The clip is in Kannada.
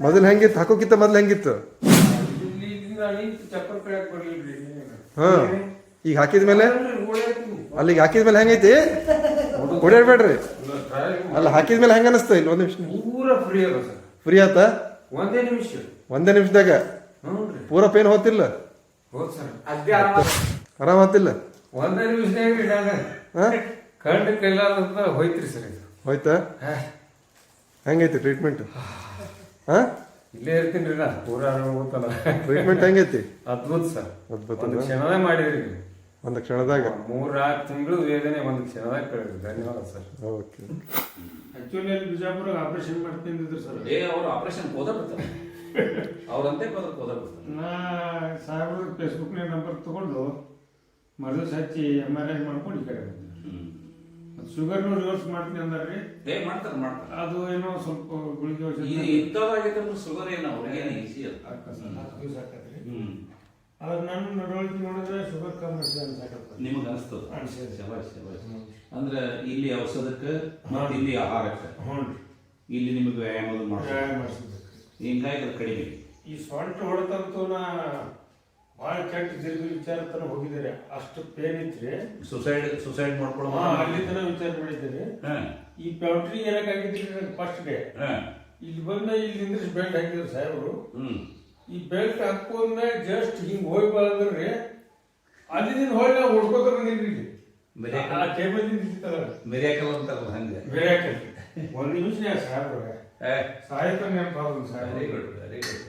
ಮೊದಲು ಹೆಂಗಿತ್ತು? ಹಾಕೋಕಿತ್ತ ಮೊದಲು ಹೆಂಗಿತ್ತು? ಹಾ. ಈಗ ಹಾಕಿದ ಮೇಲೆ? ಅಲ್ಲಿಗೆ ಹಾಕಿದ ಮೇಲೆ ಹೆಂಗೈತಿ? ಓಡಾಡ್ಬೇಡ್ರಿ ಅಲ್ಲ ಹಾಕಿದ ಮೇಲೆ ಹೆಂಗ ಅನಿಸ್ತ ಇಲ್ಲಿ? ಒಂದು ನಿಮಿಷ. ಫ್ರೀ ಆತ? ಒಂದೇ ನಿಮಿಷ. ಒಂದೇ ನಿಮಿಷದಾಗ? ಪೂರ ಪೇನ್ ಹೋತಿಲ್ಲ? ಆರಾಮ ಆತಿಲ್ಲ? ಒಂದೇ ನಿಮಿಷದಾಗ ಕಂಡು ಕೈಲಾದಂತ ಹೋಯ್ತ್ರಿ ಸರ್ ಹೋಯ್ತಾ? ಹಾ. ಹೆಂಗೈತಿ ಟ್ರೀಟ್ಮೆಂಟ್ ಹಾ? ಇಲ್ಲೇ ಇರ್ತೀನಿ ರೀ ನಾ. ಪೂರ ಟ್ರೀಟ್ಮೆಂಟ್ ಹೆಂಗೈತಿ? ಅದ್ಭುತ ಸರ್. ಅದ್ಭುತ ಒಂದು ಕ್ಷಣದಾಗ ಮಾಡಿದ್ರಿ ಒಂದು ಕ್ಷಣದಾಗ? ಮೂರ್ ನಾಲ್ಕು ತಿಂಗಳು ವೇದನೆ ಒಂದು ಕ್ಷಣದಾಗ ಕಳೆದ್ರಿ. ಧನ್ಯವಾದ ಸರ್. ಓಕೆ. ಆಕ್ಚುಲಿ ಅಲ್ಲಿ ಬಿಜಾಪುರ ಆಪರೇಷನ್ ಮಾಡ್ತಿದ್ರು ಸರ್. ಏ ಅವರು ಆಪರೇಷನ್ ಹೋದ ಬಿಡ್ತಾರೆ ಅವ್ರಂತೆ ಹೋದ ಬಿಡ್ತಾರೆ ನಾ ಸಾಹೇಬ್ರ ಫೇಸ್ಬುಕ್ನ ನಂಬರ್ ತಗೊಂಡು ಮರುದಿವ್ಸ ಹಚ್ಚಿ ಎಂ ಆರ್ ಐ ಮಾಡ್ಕೊಂಡು ಈ ಕಡೆ ಬಂದೆ. ಶುಗರ್ನು ರಿವರ್ಸ್ ಮಾಡ್ತೀನಿ ಅಂದಾರ್ರಿ ಏ ಮಾಡ್ತಾರೆ ಮಾಡ್ತಾರ. ಅದು ಏನೋ ಸ್ವಲ್ಪ ಗುಳಿಗೆ ಔಷಧ ಇದು ಇಂಥವಾಗೈತೆ ಅಂದ್ರೆ ಶುಗರ್ ಏನೋ ಅವ್ರಿಗೆ? ಈಸಿ ಸರ್, ನಾಲ್ಕು ದಿವ್ಸ ಹಾಕತ್ರಿ. ಹ್ಮ್. ನಾನು ನಡವಳಿಕೆ ನೋಡಿದ್ರೆ ಶುಗರ್ ಕಮ್ಮಿ ಅನ್ಸಾಕತ್ತ ನಿಮಗೆ ಅನಿಸ್ತದ? ಅನ್ಸಿದೆ. ಶಬಾಷ್ ಶಬಾಷ್. ಅಂದ್ರೆ ಇಲ್ಲಿ ಔಷಧಕ್ಕೆ ಮತ್ತೆ ಇಲ್ಲಿ ಆಹಾರಕ್ಕೆ? ಹ್ಞೂ ಇಲ್ಲಿ ನಿಮಗೆ ವ್ಯಾಯಾಮ ಮಾಡಿಸಿದ್ರಿ ಹಿಂಗಾಗಿ ಅದು ಕಡಿಮೆ? ಈ ಸೊಂಟ ಹೊಡೆತಂತೂ ನಾ ಭಾಳ ಕೆಟ್ಟ ದೀರ್ಘ ವಿಚಾರ ತನ ಹೋಗಿದ್ದೀರಿ. ಅಷ್ಟು ಪೇನ್ ಇತ್ರಿ ಸುಸೈಡ್ ಸುಸೈಡ್ ಮಾಡ್ಕೊಳ್ಳೋ ಅಲ್ಲಿ ತನ ವಿಚಾರ ಮಾಡಿದ್ದೀರಿ. ಈ ಪೌಟ್ರಿ ಏನಕ್ಕಾಗಿದ್ರಿ ನನಗೆ ಫಸ್ಟ್ ಡೇ ಇಲ್ಲಿ ಬಂದ ಇಲ್ಲಿ ಇಂಗ್ಲಿಷ್ ಬೆಲ್ಟ್ ಹಾಕಿದ್ರು ಸಾಹೇಬರು. ಈ ಬೆಲ್ಟ್ ಹಾಕೊಂಡ ಜಸ್ಟ್ ಹಿಂಗ್ ಹೋಗಿ ಬಂದ್ರಿ ಅಲ್ಲಿಂದ ಹೋಗಿ ಹುಡ್ಕೋತಾರೆ ನಿಲ್ರಿ ಆ ಟೇಬಲ್ ಮೆರಿಯಾಕಲ್ ಅಂತಾರಲ್ಲ ಹಂಗೆ. ಬೇರೆ ಒಂದು ನಿಮಿಷ ಸಾಹೇಬ್ರೆ. ಸಾಹಿತ್ಯ ನೆನಪಾದ್ರು ಸಾಹೇಬ್ರು. Very good very good